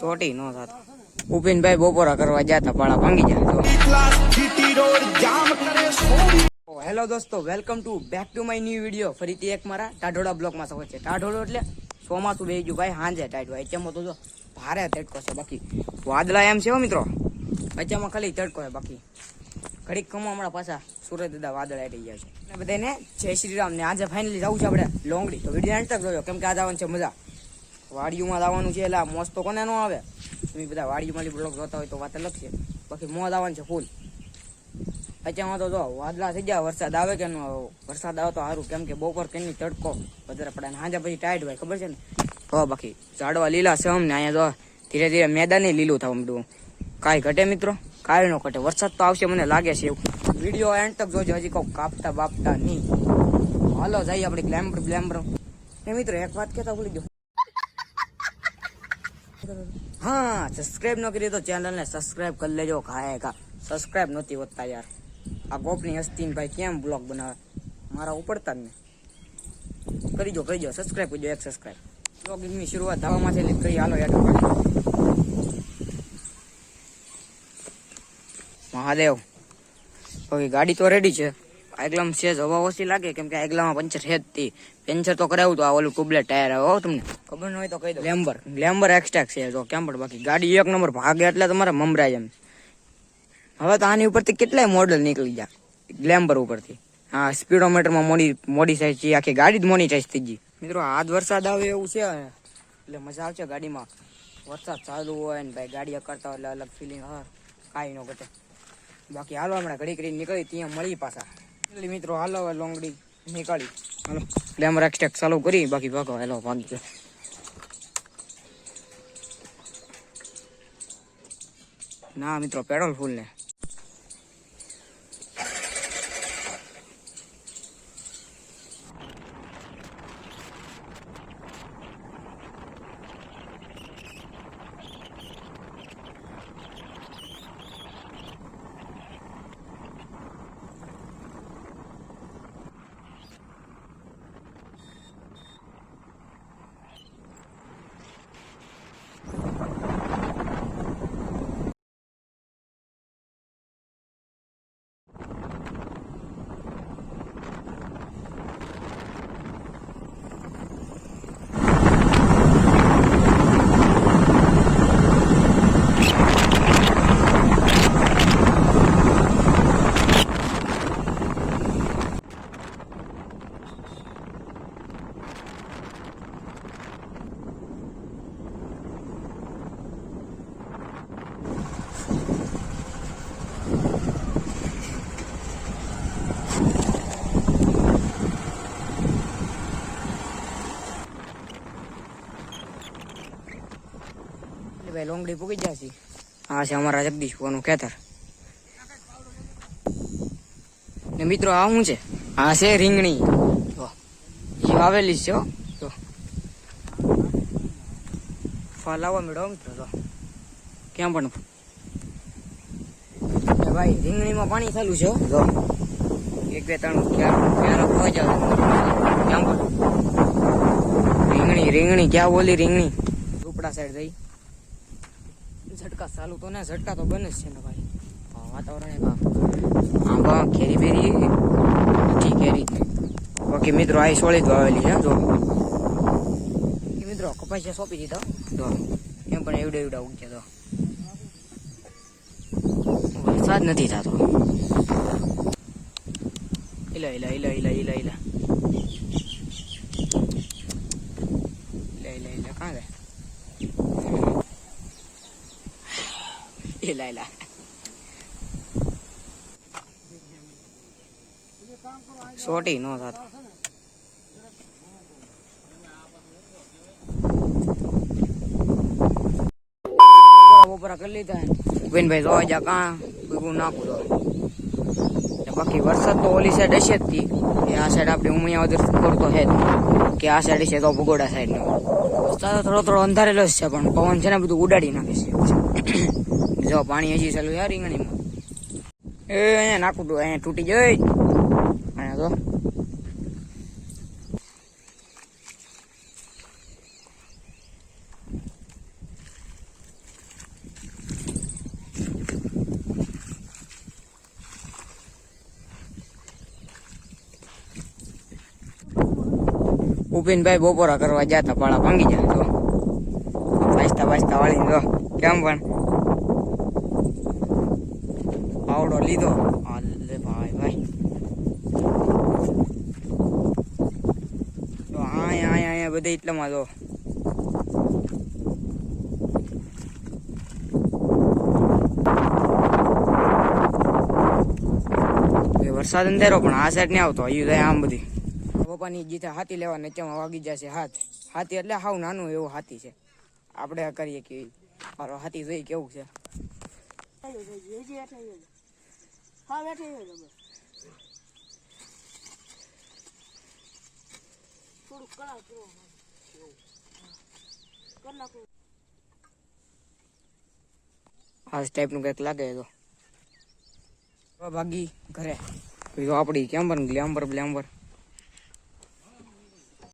સોટી નો થતો. ઉપિનભાઈ બપોરા કરવા જતા, પાળા ભાંગી જાય હેલો દોસ્તો, welcome to back to my new video. ફરીથી એક મારા ટાઢોડા બ્લોકમાં સવાર છે. ટાઢોડો એટલે ચોમાસું બે ગયું. ભાઈ, હાંજે ટાઈટ હોય ચમો તો જો? ભારે તડકો છે બાકી. વાદળા એમ છે મિત્રો. વચ્ચામાં ખાલી તડકો છે બાકી. ઘડીક કમો હમણાં પાછા સુરત દાદા વાદળ આવી ગયા છે. બધાને જય શ્રી રામ. ને આજે ફાઇનલી જવું છે આપણે લોંગડી. તો વીડિયો એન્ડ તક જોયો કેમ કે આજે આવવાની છે મજા. વાડીઓમાં આવવાનું છે, એટલે મોજ તો કોને ન આવે? તમે બધા વાડીઓમાં બ્લોગ જોતા હોય તો વાત છે બાકી મોજ આવવાનું છે ફૂલ. અત્યારમાં તો જો વાદળા થઈ ગયા, વરસાદ આવે કે ન આવે? વરસાદ આવે તો સારું કેમ કે બપોર કેની તડકો? વધારે પડે ને સાંજે પછી ટાઈટ હોય, ખબર છે ને? તો બાકી ઝાડવા લીલા સમ ને અહીંયા જો ધીરે ધીરે મેદાન લીલું થવા માંડ્યું. કાંઈ ઘટે મિત્રો? કાંઈ ન ઘટે. વરસાદ તો આવશે મને લાગે છે એવું. વીડિયો એન્ડ તક જોજો. હજી કહું કાપતા બાપતા નહીં. હાલો, જઈએ આપણે ગ્લેમ્બર ગ્લેમ્બર ને મિત્રો, એક વાત કહેતા ભૂલી ગયો. હા સબસ્ક્રાઇબ ન કરી તો ચેનલને સબસ્ક્રાઇબ કરી લેજો, ખાય કા સબસ્ક્રાઇબ નહોતી હોતા યાર. આ ગોપની હસ્તીન ભાઈ કેમ બ્લોગ બનાવે? મારા ઉપડતા જ ને કરી દો કરી દો સબસ્ક્રાઇબ કરજો એક સબસ્ક્રાઇબ બ્લોગિંગની શરૂઆત ધાવામાંથી લઈ કરી. હાલો યાર મહાદેવ. હવે ગાડી તો રેડી છે. આગલામાં છે જ. હવા ઓછી લાગે કેમ કે આગલામાં પંચર છે જ તી. પંચર તો કરાવું તો આ ઓલું ટ્યુબલેટ ટાયર. આવે હો તમને. ખબર ન હોય તો કહી દો. ગ્લેમ્બર. લેમ્બર એક્સ્ટ્રા છે જો કેમ પણ બાકી? ગાડી એક નંબર ભાગે એટલે તમારે મમરાય એમ. હવે તો આની ઉપરથી કેટલાય મોડલ નીકળી ગયા? ગ્લેમ્બર ઉપરથી. હા સ્પીડોમીટરમાં મોડી મોડી સાઈઝ છે. આખી ગાડી જ મોડી સાઈઝ થઈ ગઈ. મિત્રો આજ વરસાદ આવે એવું છે. એટલે મજા આવશે ગાડીમાં. વરસાદ ચાલુ હોય ને ભાઈ ગાડી કરતા હોય એટલે અલગ ફિલિંગ હા કાંઈ ન ઘટે. બાકી હાલો હમણાં ઘડી ઘડી નીકળી ત્યાં મળી પાછા. મિત્રો, હાલો લોંગડી નીકાળી. હાલો ગ્લેમર એક્સટેક ચાલુ કરી, બાકી ભાગો, હાલો ભાગી ગયો ના મિત્રો પેટ્રોલ ફૂલ ને. ભાઈ લોંગડી પૂગી જશે. આ છે અમારા જગદીશનું ખેતર. ને મિત્રો, આ શું છે? આ છે રીંગણી. જો એ વાવેલી છે જો. ફળ આવવા મેળવો મિત્રો, જો. ક્યાં પણ? ભાઈ, રીંગણીમાં પાણી ચાલુ છે જો. એક, બે, ત્રણ ક્યારે પણ? રીંગણી રીંગણી, ક્યાં બોલી રીંગણી? ઉપડા સાઈડ જઈ. ઝટકા ચાલુ તો ને ઝટકા તો બને જ છે ને ભાઈ. વાતાવરણ આંબા કેરી બેરી મીઠી કેરી. બાકી મિત્રો આ સોળી દો આવેલી છે, જો. મિત્રો કપાસિયા સોંપી દીધો, જો. એમ પણ એવડે એવડા ઉગ્યા તો. વરસાદ નથી થતો. ઇલા ઇલા ઇલા ઇલા ઇલા ઇલા ઇલા ઇલા ઇલા કાં ગયા એલા એલા સોટી નો થતો બપોરા કરી લીધા ભૂપેનભાઈ જોવા જા કાં ભૂગું નાખું તો બાકી વરસાદ તો ઓલી સાઈડ હશે જ થી કે આ સાઈડ આપણે ઉમિયા વધુ કરતો છે કે આ સાઈડ હશે તો ભગોડા સાઈડ નો. વરસાદ થોડો થોડો અંધારેલો જ છે, પણ પવન છે ને, બધું ઉડાડી નાખે છે. Jauh, airnya sih seluas ringan ini. Eh, aneh nakut doain, tuh dijauh. Aneh doh. Upin, bai, bopor, akar bajja, tapal pangi jauh. Bisa, bisa, valindo. પાવડો લીધો અલે ભાઈ ભાઈ તો આયા અહીંયા આયા બધે એટલામાં જો વરસાદ અંધેરો પણ આ સાઈડ નહીં આવતો અહીં જાય આમ બધી પપ્પાની જીતે હાથી લેવા નીચેમાં વાગી જશે હાથ હાથી એટલે હાવ નાનું એવું હાથી છે આપણે કરીએ કે મારો હાથી જોઈ કેવું છે આ ટાઈપનું કંઈક લાગે તો. ભાગી ઘરે. આપડી કેમ આપણી કેમ્બર ગ્લેમ્બર બ્લેમ્બર.